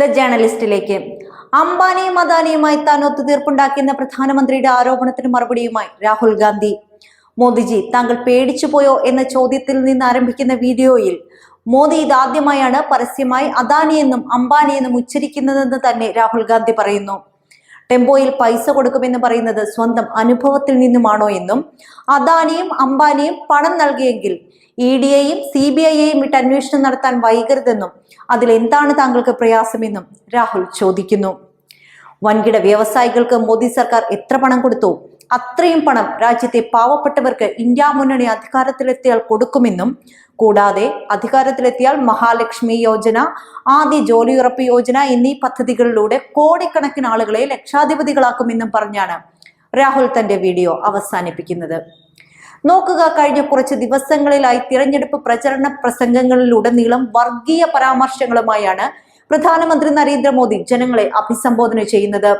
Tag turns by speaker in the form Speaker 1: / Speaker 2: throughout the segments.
Speaker 1: The ജേർണലിസ്റ്റിലേക്ക് അംബാനിയും അദാനിയുമായി താൻ ഒത്തുതീർപ്പുണ്ടാക്കിയെന്ന പ്രധാനമന്ത്രിയുടെ ആരോപണത്തിന് മറുപടിയുമായി രാഹുൽ ഗാന്ധി. മോദിജി താങ്കൾ പേടിച്ചു പോയോ എന്ന ചോദ്യത്തിൽ നിന്ന് ആരംഭിക്കുന്ന വീഡിയോയിൽ മോദി ഇതാദ്യമായാണ് പരസ്യമായി അദാനിയെന്നും അംബാനിയെന്നും ഉച്ചരിക്കുന്നതെന്ന് തന്നെ രാഹുൽ ഗാന്ധി പറയുന്നു. ടെമ്പോയിൽ പൈസ കൊടുക്കുമെന്ന് പറയുന്നത് സ്വന്തം അനുഭവത്തിൽ നിന്നുമാണോ എന്നും അദാനിയും അംബാനിയും പണം നൽകിയെങ്കിൽ ഇ ഡി എയും സി ബി ഐയെയും വിട്ട് അന്വേഷണം നടത്താൻ വൈകരുതെന്നും അതിൽ എന്താണ് താങ്കൾക്ക് പ്രയാസമെന്നും രാഹുൽ ചോദിക്കുന്നു. വൻകിട വ്യവസായികൾക്ക് മോദി സർക്കാർ എത്ര പണം കൊടുത്തു? അത്രയും പണം രാജ്യത്തെ പാവപ്പെട്ടവർക്ക് ഇന്ത്യ മുന്നണി അധികാരത്തിലെത്തിയാൽ കൊടുക്കുമെന്നും കൂടാതെ അധികാരത്തിലെത്തിയാൽ മഹാലക്ഷ്മി യോജന ആദ്യ ജോലിയുറപ്പ് യോജന എന്നീ പദ്ധതികളിലൂടെ കോടിക്കണക്കിന് ആളുകളെ ലക്ഷാധിപതികളാക്കുമെന്നും പറഞ്ഞാണ് രാഹുൽ തന്റെ വീഡിയോ അവസാനിപ്പിക്കുന്നത്. നോക്കുക കഴിഞ്ഞ കുറച്ച് ദിവസങ്ങളിലായി തിരഞ്ഞെടുപ്പ് പ്രചരണ പ്രസംഗങ്ങളിലുടനീളം വർഗീയ പരാമർശങ്ങളുമായാണ് പ്രധാനമന്ത്രി നരേന്ദ്രമോദി ജനങ്ങളെ അഭിസംബോധന ചെയ്യുന്നത്.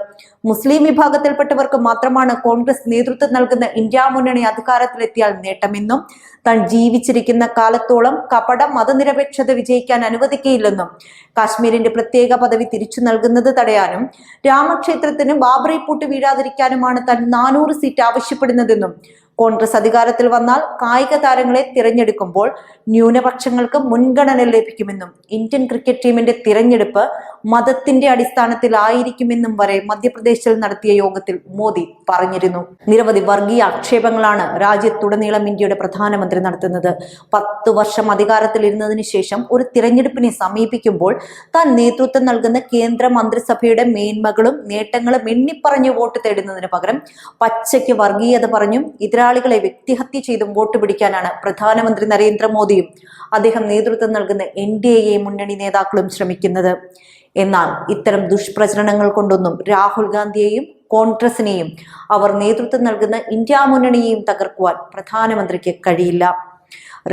Speaker 1: മുസ്ലിം വിഭാഗത്തിൽപ്പെട്ടവർക്ക് മാത്രമാണ് കോൺഗ്രസ് നേതൃത്വം നൽകുന്ന ഇന്ത്യ മുന്നണി അധികാരത്തിലെത്തിയാൽ നേട്ടമെന്നും താൻ ജീവിച്ചിരിക്കുന്ന കാലത്തോളം കപട മതനിരപേക്ഷത വിജയിക്കാൻ അനുവദിക്കുകയില്ലെന്നും കാശ്മീരിന്റെ പ്രത്യേക പദവി തിരിച്ചു നൽകുന്നത് തടയാനും രാമക്ഷേത്രത്തിന് ബാബറി പൂട്ട് വീഴാതിരിക്കാനുമാണ് താൻ നാനൂറ് സീറ്റ് ആവശ്യപ്പെടുന്നതെന്നും കോൺഗ്രസ് അധികാരത്തിൽ വന്നാൽ കായിക താരങ്ങളെ തിരഞ്ഞെടുക്കുമ്പോൾ ന്യൂനപക്ഷങ്ങൾക്ക് മുൻഗണന ലഭിക്കുമെന്നും ഇന്ത്യൻ ക്രിക്കറ്റ് ടീമിന്റെ തിരഞ്ഞെടുപ്പ് മതത്തിന്റെ അടിസ്ഥാനത്തിലായിരിക്കുമെന്നും വരെ മധ്യപ്രദേശിൽ നടത്തിയ യോഗത്തിൽ മോദി പറഞ്ഞിരുന്നു. നിരവധി വർഗീയ ആക്ഷേപങ്ങളാണ് രാജ്യത്തുടനീളം ഇന്ത്യയുടെ പ്രധാനമന്ത്രി നടത്തുന്നത്. പത്ത് വർഷം അധികാരത്തിലിരുന്നതിന് ശേഷം ഒരു തിരഞ്ഞെടുപ്പിനെ സമീപിക്കുമ്പോൾ താൻ നേതൃത്വം നൽകുന്ന കേന്ദ്ര മന്ത്രിസഭയുടെ മേന്മകളും നേട്ടങ്ങളും എണ്ണിപ്പറഞ്ഞ് വോട്ട് തേടുന്നതിന് പകരം പച്ചയ്ക്ക് വർഗീയത പറഞ്ഞും എതിരാളികളെ വ്യക്തിഹത്യ ചെയ്തും വോട്ട് പിടിക്കാനാണ് പ്രധാനമന്ത്രി നരേന്ദ്രമോദിയും അദ്ദേഹം നേതൃത്വം നൽകുന്ന എൻ ഡി എ മുന്നണി നേതാക്കളും ശ്രമിക്കുന്നത്. എന്നാൽ ഇത്തരം ദുഷ്പ്രചരണങ്ങൾ കൊണ്ടൊന്നും രാഹുൽ ഗാന്ധിയെയും കോൺഗ്രസിനെയും അവർ നേതൃത്വം നൽകുന്ന ഇന്ത്യ മുന്നണിയെയും തകർക്കുവാൻ പ്രധാനമന്ത്രിക്ക് കഴിയില്ല.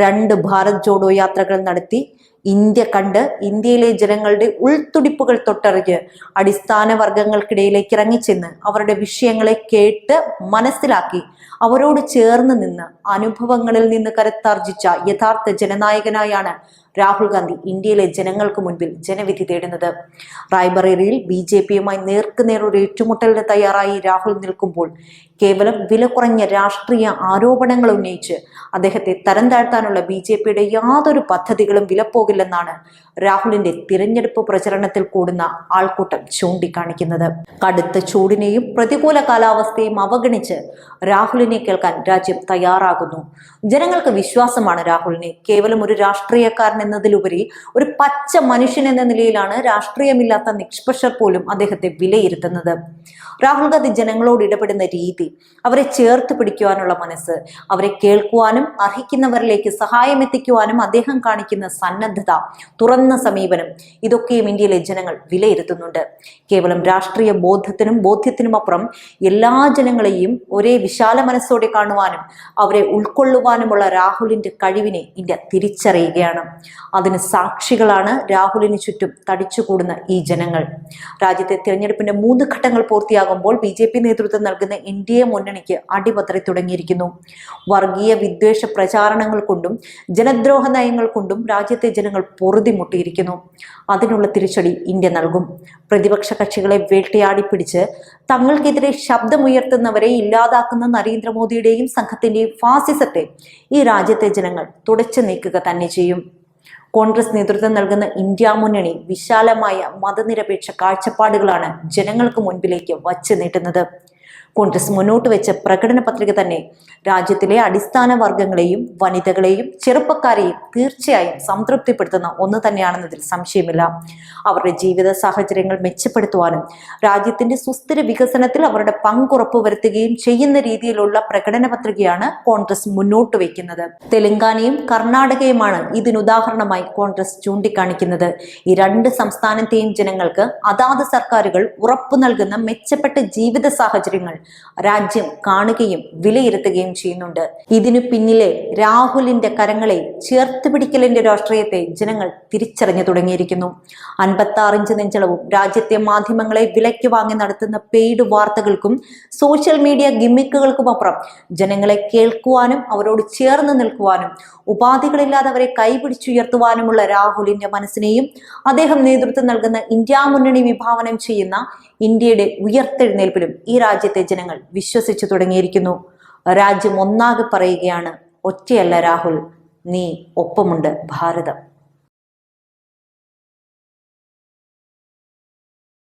Speaker 1: രണ്ട് ഭാരത് ജോഡോ യാത്രകൾ നടത്തി ഇന്ത്യ കണ്ട് ഇന്ത്യയിലെ ജനങ്ങളുടെ ഉൾത്തുടിപ്പുകൾ തൊട്ടറിഞ്ഞ് അടിസ്ഥാന വർഗങ്ങൾക്കിടയിലേക്ക് ഇറങ്ങിച്ചെന്ന് അവരുടെ വിഷയങ്ങളെ കേട്ട് മനസ്സിലാക്കി അവരോട് ചേർന്ന് നിന്ന് അനുഭവങ്ങളിൽ നിന്ന് കരുത്താർജിച്ച യഥാർത്ഥ ജനനായകനായാണ് രാഹുൽ ഗാന്ധി ഇന്ത്യയിലെ ജനങ്ങൾക്ക് മുൻപിൽ ജനവിധി തേടുന്നത്. റായ്ബറേലിയിൽ ബി ജെ പിയുമായി നേർക്കുനേർ ഒരു ഏറ്റുമുട്ടലിന് തയ്യാറായി രാഹുൽ നിൽക്കുമ്പോൾ കേവലം വില കുറഞ്ഞ രാഷ്ട്രീയ ആരോപണങ്ങൾ ഉന്നയിച്ച് അദ്ദേഹത്തെ തരം താഴ്ത്താനുള്ള ബി ജെ പിയുടെ യാതൊരു പദ്ധതികളും വിലപ്പോകില്ലെന്നാണ് രാഹുലിന്റെ തിരഞ്ഞെടുപ്പ് പ്രചരണത്തിൽ കൂടുന്ന ആൾക്കൂട്ടം ചൂണ്ടിക്കാണിക്കുന്നത്. കടുത്ത ചൂടിനെയും പ്രതികൂല കാലാവസ്ഥയും അവഗണിച്ച് രാഹുലിനെ കേൾക്കാൻ രാജ്യം തയ്യാറാകുന്നു. ജനങ്ങൾക്ക് വിശ്വാസമാണ് രാഹുലിനെ. കേവലം ഒരു രാഷ്ട്രീയക്കാരൻ എന്നതിലുപരി ഒരു പച്ച മനുഷ്യൻ എന്ന നിലയിലാണ് രാഷ്ട്രീയമില്ലാത്ത നിഷ്പക്ഷർ പോലും അദ്ദേഹത്തെ വിലയിരുത്തുന്നത്. രാഹുൽ ഗാന്ധി ജനങ്ങളോട് ഇടപെടുന്ന രീതി അവരെ ചേർത്ത് പിടിക്കുവാനുള്ള മനസ്സ് അവരെ കേൾക്കുവാനും അർഹിക്കുന്നവരിലേക്ക് സഹായം എത്തിക്കുവാനും അദ്ദേഹം കാണിക്കുന്ന സന്നദ്ധത തുറന്ന സമീപനം ഇതൊക്കെയും ഇന്ത്യയിലെ ജനങ്ങൾ വിലയിരുത്തുന്നുണ്ട്. കേവലം രാഷ്ട്രീയ ബോധത്തിനും ബോധ്യത്തിനും അപ്പുറം എല്ലാ ജനങ്ങളെയും ഒരേ വിശാല മനസ്സോടെ കാണുവാനും അവരെ ഉൾക്കൊള്ളുവാനുമുള്ള രാഹുലിന്റെ കഴിവിനെ ഇന്ത്യ തിരിച്ചറിയുകയാണ്. അതിന് സാക്ഷികളാണ് രാഹുലിന് ചുറ്റും തടിച്ചുകൂടുന്ന ഈ ജനങ്ങൾ. രാജ്യത്തെ തിരഞ്ഞെടുപ്പിന്റെ മൂന്ന് ഘട്ടങ്ങൾ പൂർത്തിയാകുമ്പോൾ ബി ജെ പി നേതൃത്വം നൽകുന്ന എൻ ഡി എ മുന്നണിക്ക് അടിപതറി തുടങ്ങിയിരിക്കുന്നു. വർഗീയ വിദ്വേഷ പ്രചാരണങ്ങൾ കൊണ്ടും ജനദ്രോഹ നയങ്ങൾ കൊണ്ടും രാജ്യത്തെ ജനങ്ങൾ പൊറുതിമുട്ടിയിരിക്കുന്നു അതിനുള്ള തിരിച്ചടി ഇന്ത്യ നൽകും. പ്രതിപക്ഷ കക്ഷികളെ വേട്ടയാടി പിടിച്ച് തങ്ങൾക്കെതിരെ ശബ്ദമുയർത്തുന്നവരെ ഇല്ലാതാക്കുന്ന നരേന്ദ്രമോദിയുടെയും സംഘത്തിന്റെയും ഫാസിസത്തെ ഈ രാജ്യത്തെ ജനങ്ങൾ തുടച്ചു നീക്കുക തന്നെ ചെയ്യും. കോൺഗ്രസ് നേതൃത്വം നൽകുന്ന ഇന്ത്യ മുന്നണി വിശാലമായ മതനിരപേക്ഷ കാഴ്ചപ്പാടുകളാണ് ജനങ്ങൾക്ക് മുൻപിലേക്ക് വച്ചു നീട്ടുന്നത്. കോൺഗ്രസ് മുന്നോട്ട് വെച്ച പ്രകടന പത്രിക തന്നെ രാജ്യത്തിലെ അടിസ്ഥാന വർഗങ്ങളെയും വനിതകളെയും ചെറുപ്പക്കാരെയും തീർച്ചയായും സംതൃപ്തിപ്പെടുത്തുന്ന ഒന്ന് തന്നെയാണെന്നതിൽ സംശയമില്ല. അവരുടെ ജീവിത സാഹചര്യങ്ങൾ മെച്ചപ്പെടുത്തുവാനും രാജ്യത്തിന്റെ സുസ്ഥിര വികസനത്തിൽ അവരുടെ പങ്കുറപ്പ് വരുത്തുകയും ചെയ്യുന്ന രീതിയിലുള്ള പ്രകടന പത്രികയാണ് കോൺഗ്രസ് മുന്നോട്ട് വയ്ക്കുന്നത് തെലങ്കാനയും കർണാടകയുമാണ് ഇതിനുദാഹരണമായി കോൺഗ്രസ് ചൂണ്ടിക്കാണിക്കുന്നത്. ഈ രണ്ട് സംസ്ഥാനത്തെയും ജനങ്ങൾക്ക് അതാത് സർക്കാരുകൾ ഉറപ്പു നൽകുന്ന മെച്ചപ്പെട്ട ജീവിത സാഹചര്യങ്ങൾ രാജ്യം കാണുകയും വിലയിരുത്തുകയും ചെയ്യുന്നുണ്ട്. ഇതിനു പിന്നിലെ രാഹുലിന്റെ കരങ്ങളെ ചേർത്ത് പിടിക്കലിന്റെ രാഷ്ട്രീയത്തെ ജനങ്ങൾ തിരിച്ചറിഞ്ഞു തുടങ്ങിയിരിക്കുന്നു. അൻപത്തി ആറിഞ്ച് നെഞ്ചളവും രാജ്യത്തെ മാധ്യമങ്ങളെ വിലയ്ക്ക് വാങ്ങി നടത്തുന്ന പെയ്ഡ് വാർത്തകൾക്കും സോഷ്യൽ മീഡിയ ഗിമ്മിക്കുകൾക്കും ഗിമ്മിക്കുകൾക്കുമപ്പുറം ജനങ്ങളെ കേൾക്കുവാനും അവരോട് ചേർന്ന് നിൽക്കുവാനും ഉപാധികളില്ലാതെ അവരെ കൈപിടിച്ചുയർത്തുവാനുമുള്ള രാഹുലിന്റെ മനസ്സിനെയും അദ്ദേഹം നേതൃത്വം നൽകുന്ന ഇന്ത്യ മുന്നണി വിഭാവനം ചെയ്യുന്ന ഇന്ത്യയുടെ ഉയർത്തെഴുന്നേൽപ്പിലും ഈ രാജ്യത്തെ ജനങ്ങൾ വിശ്വസിച്ചു തുടങ്ങിയിരിക്കുന്നു. രാജ്യം ഒന്നാകെ പറയുകയാണ് ഒറ്റയല്ല രാഹുൽ നീ ഒപ്പമുണ്ട് ഭാരതം.